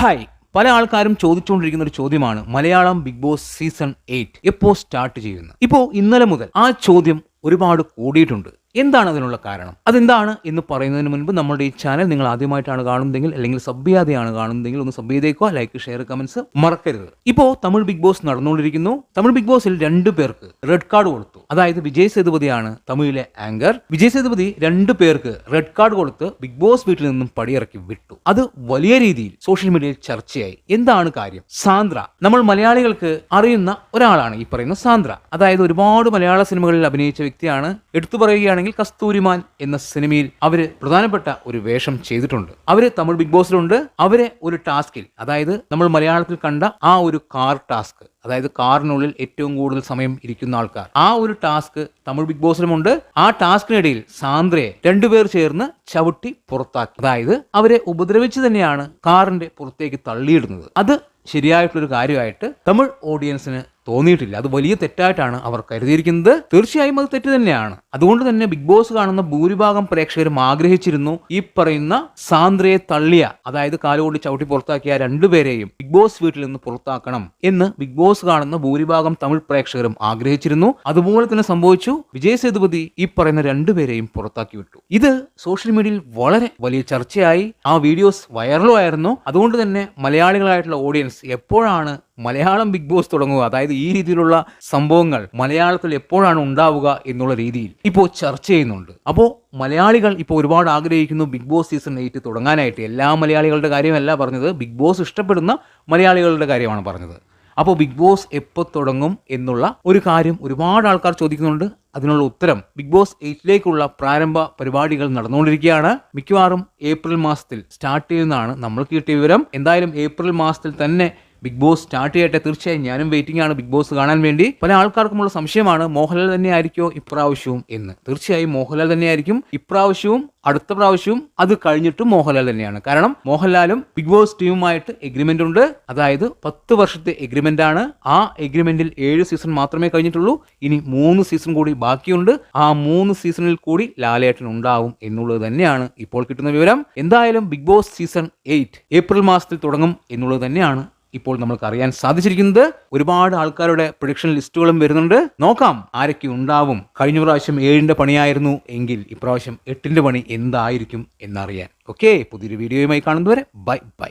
Hi പല ആൾക്കാരും ചോദിച്ചുകൊണ്ടിരിക്കുന്ന ഒരു ചോദ്യമാണ് Malayalam Bigg Boss season eight എപ്പോ സ്റ്റാർട്ട് ചെയ്യുന്നത്? ഇപ്പോൾ ഇന്നലെ മുതൽ ആ ചോദ്യം ഒരുപാട് കൂടിയിട്ടുണ്ട്. എന്താണ് അതിനുള്ള കാരണം? അതെന്താണ് എന്ന് പറയുന്നതിന് മുൻപ് നമ്മുടെ ഈ ചാനൽ നിങ്ങൾ ആദ്യമായിട്ടാണ് കാണുന്നതെങ്കിൽ അല്ലെങ്കിൽ സബ് കാണുന്നതെങ്കിൽ ഒന്ന് സബ് ലൈക്ക് ഷെയർ കമന്റ്സ് മറക്കരുത്. ഇപ്പോ തമിഴ് ബിഗ് ബോസ് നടന്നുകൊണ്ടിരിക്കുന്നു. തമിഴ് ബിഗ് ബോസിൽ രണ്ടു പേർക്ക് റെഡ് കാർഡ് കൊടുത്തു. അതായത് വിജയ് സേതുപതിയാണ് തമിഴിലെ ആങ്കർ വിജയ് സേതുപതി രണ്ടു പേർക്ക് റെഡ് കാർഡ് കൊടുത്ത് ബിഗ് ബോസ് വീട്ടിൽ നിന്നും പടിയിറക്കി വിട്ടു. അത് വലിയ രീതിയിൽ സോഷ്യൽ മീഡിയയിൽ ചർച്ചയായി. എന്താണ് കാര്യം? സാന്ദ്ര. നമ്മൾ മലയാളികൾക്ക് അറിയുന്ന ഒരാളാണ് ഈ പറയുന്ന സാന്ദ്ര. അതായത് ഒരുപാട് മലയാള സിനിമകളിൽ അഭിനയിച്ച വ്യക്തിയാണ്. എടുത്തു പറയുകയാണെങ്കിൽ കസ്തൂരിമാൻ എന്ന സിനിമയിൽ അവർ പ്രധാനപ്പെട്ട ഒരു വേഷം ചെയ്തിട്ടുണ്ട്. അവർ തമിഴ് ബിഗ് ബോസിലുണ്ട്. അവരെ ഒരു ടാസ്കിൽ അതായത് നമ്മൾ മലയാളത്തിൽ കണ്ട ആ ഒരു കാർ ടാസ്ക് അതായത് കാറിനുള്ളിൽ ഏറ്റവും കൂടുതൽ സമയം ഇരിക്കുന്ന ആൾക്കാർ ആ ഒരു ടാസ്ക് തമിഴ് ബിഗ് ബോസിലുമുണ്ട്. ആ ടാസ്കിനിടയിൽ സാന്ദ്രയെ രണ്ടുപേർ ചേർന്ന് ചവിട്ടി പുറത്താക്കി. അതായത് അവരെ ഉപദ്രവിച്ച് തന്നെയാണ് കാറിന്റെ പുറത്തേക്ക് തള്ളിയിടുന്നത്. അത് ശരിയായിട്ടുള്ളൊരു കാര്യമായിട്ട് തമിഴ് ഓഡിയൻസിന് തോന്നിയിട്ടില്ല. അത് വലിയ തെറ്റായിട്ടാണ് അവർ കരുതിയിരിക്കുന്നത്. തീർച്ചയായും അത് തെറ്റ് തന്നെയാണ്. അതുകൊണ്ട് തന്നെ ബിഗ് ബോസ് കാണുന്ന ഭൂരിഭാഗം പ്രേക്ഷകരും ആഗ്രഹിച്ചിരുന്നു ഈ പറയുന്ന സാന്ദ്രയെ തള്ളിയ അതായത് കാലുകൊണ്ട് ചവിട്ടി പുറത്താക്കിയ രണ്ടുപേരെയും ബിഗ് ബോസ് വീട്ടിൽ നിന്ന് പുറത്താക്കണം എന്ന് ബിഗ് ബോസ് കാണുന്ന ഭൂരിഭാഗം തമിഴ് പ്രേക്ഷകരും ആഗ്രഹിച്ചിരുന്നു. അതുപോലെ തന്നെ സംഭവിച്ചു. വിജയ് സേതുപതി ഈ പറയുന്ന രണ്ടുപേരെയും പുറത്താക്കി വിട്ടു. ഇത് സോഷ്യൽ മീഡിയയിൽ വളരെ വലിയ ചർച്ചയായി. ആ വീഡിയോസ് വൈറലും ആയിരുന്നു അതുകൊണ്ട് തന്നെ മലയാളികളായിട്ടുള്ള ഓഡിയൻസ് എപ്പോഴാണ് മലയാളം ബിഗ് ബോസ് തുടങ്ങുക അതായത് ഈ രീതിയിലുള്ള സംഭവങ്ങൾ മലയാളത്തിൽ എപ്പോഴാണ് ഉണ്ടാവുക എന്നുള്ള രീതിയിൽ ഇപ്പോൾ ചർച്ച ചെയ്യുന്നുണ്ട്. അപ്പോൾ മലയാളികൾ ഇപ്പോൾ ഒരുപാട് ആഗ്രഹിക്കുന്നു ബിഗ് ബോസ് സീസൺ എയ്റ്റ് തുടങ്ങാനായിട്ട്. എല്ലാ മലയാളികളുടെ കാര്യമല്ല പറഞ്ഞത് ബിഗ് ബോസ് ഇഷ്ടപ്പെടുന്ന മലയാളികളുടെ കാര്യമാണ് പറഞ്ഞത്. അപ്പോൾ ബിഗ് ബോസ് എപ്പോൾ തുടങ്ങും എന്നുള്ള ഒരു കാര്യം ഒരുപാട് ആൾക്കാർ ചോദിക്കുന്നുണ്ട്. അതിനുള്ള ഉത്തരം ബിഗ് ബോസ് എയ്റ്റിലേക്കുള്ള പ്രാരംഭ പരിപാടികൾ നടന്നുകൊണ്ടിരിക്കുകയാണ്. മിക്കവാറും ഏപ്രിൽ മാസത്തിൽ സ്റ്റാർട്ട് ചെയ്യുന്നതാണ് നമ്മൾ കിട്ടിയ വിവരം. എന്തായാലും ഏപ്രിൽ മാസത്തിൽ തന്നെ ബിഗ് ബോസ് സ്റ്റാർട്ട് ചെയ്യട്ടെ. തീർച്ചയായും ഞാനും വെയിറ്റിംഗ് ആണ് ബിഗ് ബോസ് കാണാൻ വേണ്ടി. പല ആൾക്കാർക്കുമുള്ള സംശയമാണ് മോഹൻലാൽ തന്നെ ആയിരിക്കോ ഇപ്രാവശ്യവും എന്ന്. തീർച്ചയായും മോഹൻലാൽ തന്നെയായിരിക്കും ഇപ്രാവശ്യവും അടുത്ത പ്രാവശ്യവും അത് കഴിഞ്ഞിട്ടും മോഹൻലാൽ തന്നെയാണ്. കാരണം മോഹൻലാലും ബിഗ് ബോസ് ടീമുമായിട്ട് എഗ്രിമെന്റ് ഉണ്ട്. അതായത് പത്ത് വർഷത്തെ എഗ്രിമെന്റ് ആണ്. ആ എഗ്രിമെന്റിൽ ഏഴ് സീസൺ മാത്രമേ കഴിഞ്ഞിട്ടുള്ളൂ. ഇനി മൂന്ന് സീസൺ കൂടി ബാക്കിയുണ്ട്. ആ മൂന്ന് സീസണിൽ കൂടി ലാലേട്ടൻ ഉണ്ടാവും എന്നുള്ളത് തന്നെയാണ് ഇപ്പോൾ കിട്ടുന്ന വിവരം. എന്തായാലും Bigg Boss season eight April മാസത്തിൽ തുടങ്ങും എന്നുള്ളത് തന്നെയാണ് ഇപ്പോൾ നമ്മൾക്ക് അറിയാൻ സാധിച്ചിരിക്കുന്നത് ഒരുപാട് ആൾക്കാരുടെ പ്രൊഡിക്ഷൻ ലിസ്റ്റുകളും വരുന്നുണ്ട്. നോക്കാം ആരൊക്കെ ഉണ്ടാവും. കഴിഞ്ഞ പ്രാവശ്യം ഏഴിന്റെ പണിയായിരുന്നു. എങ്കിൽ ഇപ്രാവശ്യം എട്ടിന്റെ പണി എന്തായിരിക്കും എന്നറിയാൻ. ഓക്കെ പുതിയൊരു വീഡിയോയുമായി കാണുന്നവരെ ബൈ ബൈ.